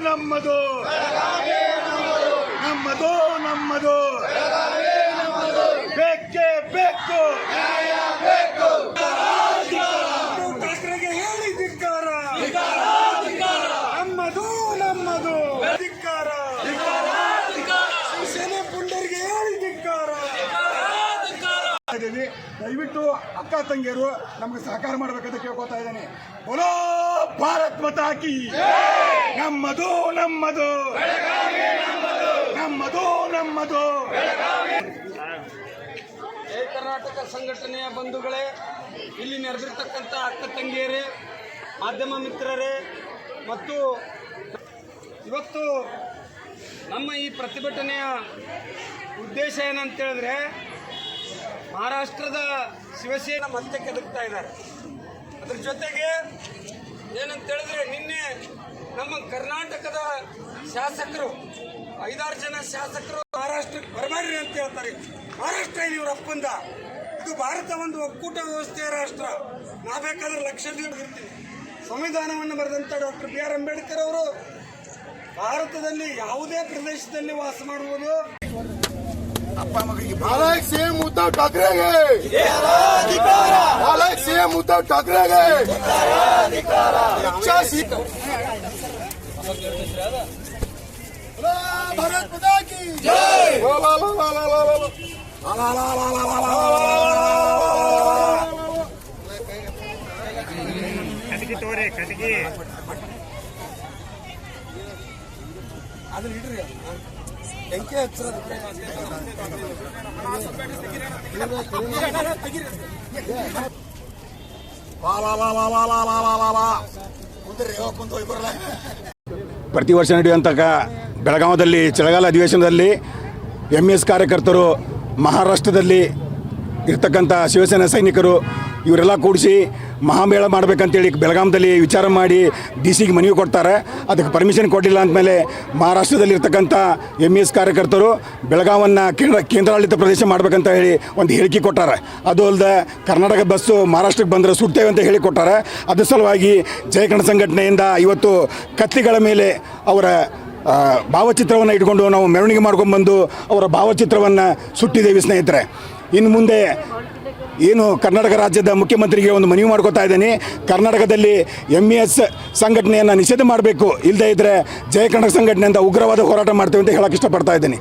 ನಮ್ಮದು. ನಮ್ಮದು ನಮ್ಮದು. ಬೇಕೇ ಬೇಕು ಠಾಕ್ರೆಗೆ ಹೇಳಿ ಧಿಕ್ಕಾರ. ನಮ್ಮದು ನಮ್ಮದು. ಧಿಕ್ಕಾರ. ಇದ್ದೀವಿ. ದಯವಿಟ್ಟು ಅಕ್ಕ ತಂಗಿಯರು ನಮಗೆ ಸಹಕಾರ ಮಾಡ್ಬೇಕಂತ ಕೇಳ್ಕೊತಾ ಇದ್ದೀನಿ. ಬೋಲೋ ಭಾರತ್ ಮತಾಕಿ ನಮ್ಮದು ನಮ್ಮದು. ನಮ್ಮದು ನಮ್ಮದು. ಕರ್ನಾಟಕ ಸಂಘಟನೆಯ ಬಂಧುಗಳೇ, ಇಲ್ಲಿ ನೆರೆದಿರ್ತಕ್ಕಂಥ ಅಕ್ಕ ತಂಗಿಯರೇ, ಮಾಧ್ಯಮ ಮಿತ್ರರೇ, ಮತ್ತು ಇವತ್ತು ನಮ್ಮ ಈ ಪ್ರತಿಭಟನೆಯ ಉದ್ದೇಶ ಏನಂತ ಹೇಳಿದ್ರೆ ಮಹಾರಾಷ್ಟ್ರದ ಶಿವಸೇನೆ ಮತ್ತೆ ಕೆದಕ್ತಾ ಇದ್ದಾರೆ. ಅದ್ರ ಜೊತೆಗೆ ಏನಂತ ಹೇಳಿದ್ರೆ ನಿನ್ನೆ ನಮ್ಮ ಕರ್ನಾಟಕದ ಶಾಸಕರು, ಐದಾರು ಜನ ಶಾಸಕರು ಮಹಾರಾಷ್ಟ್ರಕ್ಕೆ ಬರಬೇಡ್ರಿ ಅಂತ ಹೇಳ್ತಾರೆ. ಮಹಾರಾಷ್ಟ್ರ ಇವ್ರ ಅಪ್ಪಂದ ಇದು ಭಾರತ ಒಂದು ಒಕ್ಕೂಟ ವ್ಯವಸ್ಥೆಯ ರಾಷ್ಟ್ರ. ನಾ ಬೇಕಾದ್ರೆ ಲಕ್ಷದ್ವೀಪ ಇರ್ತೀವಿ ಸಂವಿಧಾನವನ್ನು ಬರೆದಂಥ ಡಾಕ್ಟರ್ ಬಿ ಆರ್ ಅಂಬೇಡ್ಕರ್ ಅವರು ಭಾರತದಲ್ಲಿ ಯಾವುದೇ ಪ್ರದೇಶದಲ್ಲಿ ವಾಸ ಮಾಡುವುದು ನಾಲಾಯಕ್ ಸಿಎಂ ಉದ್ಧವ್ ಠಾಕ್ರೆಗೆ ನಾಲಾಯಕ್ ಸಿಎಂ ಉದ್ಧವ್ ಠಾಕ್ರೆಗೆ ಇಚ್ಛಾ ಸಿ- ಭಾರತ್ ಮಾತಾ ಕಿ ಲಾ ಲಾ ಲಾ ಲಾ ಲಾ ಲಾ ಲಾ ಲಾ. ಲಾ ಲಾ ಲಾ ಲಾ ಲಾ ಲಾ ಲಾ ಲಾ ಲಾ. ಕಟಗಿ ತೋರಿ ಕಟಗಿ ಲಾ ಲಾ ಬೆಂಕಿ ಹಚ್ಚೋದಕ್ಕೆ ಪ್ರತಿ ವರ್ಷ ನಡೆಯುವಂತಕ ಬೆಳಗಾವದಲ್ಲಿ, ಚಳಿಗಾಲ ಅಧಿವೇಶನದಲ್ಲಿ ಎಂ ಎಸ್ ಕಾರ್ಯಕರ್ತರು ಮಹಾರಾಷ್ಟ್ರದಲ್ಲಿ ಇರ್ತಕ್ಕಂಥ ಶಿವಸೇನಾ ಸೈನಿಕರು ಇವರೆಲ್ಲ ಕೂಡಿಸಿ ಮಹಾಮೇಳ ಮಾಡಬೇಕಂತೇಳಿ ಬೆಳಗಾಮದಲ್ಲಿ ವಿಚಾರ ಮಾಡಿ ಡಿ ಸಿಗೆ ಮನವಿ ಕೊಡ್ತಾರೆ. ಅದಕ್ಕೆ ಪರ್ಮಿಷನ್ ಕೊಡಲಿಲ್ಲ ಅಂದಮೇಲೆ ಮಹಾರಾಷ್ಟ್ರದಲ್ಲಿರ್ತಕ್ಕಂಥ ಎಂ ಎಸ್ ಕಾರ್ಯಕರ್ತರು ಬೆಳಗಾವನ್ನು ಕೇಂದ್ರ ಕೇಂದ್ರಾಡಳಿತ ಪ್ರದೇಶ ಮಾಡಬೇಕಂತ ಹೇಳಿ ಒಂದು ಹೇಳಿಕೆ ಕೊಟ್ಟಾರೆ. ಅದು ಅಲ್ಲದೆ ಕರ್ನಾಟಕ ಬಸ್ಸು ಮಹಾರಾಷ್ಟ್ರಕ್ಕೆ ಬಂದರೆ ಸುಡ್ತೇವೆ ಅಂತ ಹೇಳಿ ಕೊಟ್ಟಾರೆ. ಅದ್ರ ಸಲುವಾಗಿ ಜಯಕಣ ಸಂಘಟನೆಯಿಂದ ಇವತ್ತು ಕತ್ತಿಗಳ ಮೇಲೆ ಅವರ ಭಾವಚಿತ್ರವನ್ನು ಇಟ್ಕೊಂಡು ನಾವು ಮೆರವಣಿಗೆ ಮಾಡ್ಕೊಂಡ್ಬಂದು ಅವರ ಭಾವಚಿತ್ರವನ್ನು ಸುಟ್ಟಿದ್ದೇವೆ ಸ್ನೇಹಿತರೆ. ಇನ್ನು ಮುಂದೆ ಏನು ಕರ್ನಾಟಕ ರಾಜ್ಯದ ಮುಖ್ಯಮಂತ್ರಿಗೆ ಒಂದು ಮನವಿ ಮಾಡ್ಕೋತಾ ಇದ್ದೀನಿ. ಕರ್ನಾಟಕದಲ್ಲಿ ಎಂ ಇ ಎಸ್ ಸಂಘಟನೆಯನ್ನು ನಿಷೇಧ ಮಾಡಬೇಕು. ಇಲ್ಲದೇ ಇದ್ದರೆ ಜಯ ಕರ್ನಾಟಕ ಸಂಘಟನೆಯಿಂದ ಉಗ್ರವಾದ ಹೋರಾಟ ಮಾಡ್ತೇವೆ ಅಂತ ಹೇಳಕ್ಕೆ ಇಷ್ಟಪಡ್ತಾ ಇದ್ದೀನಿ.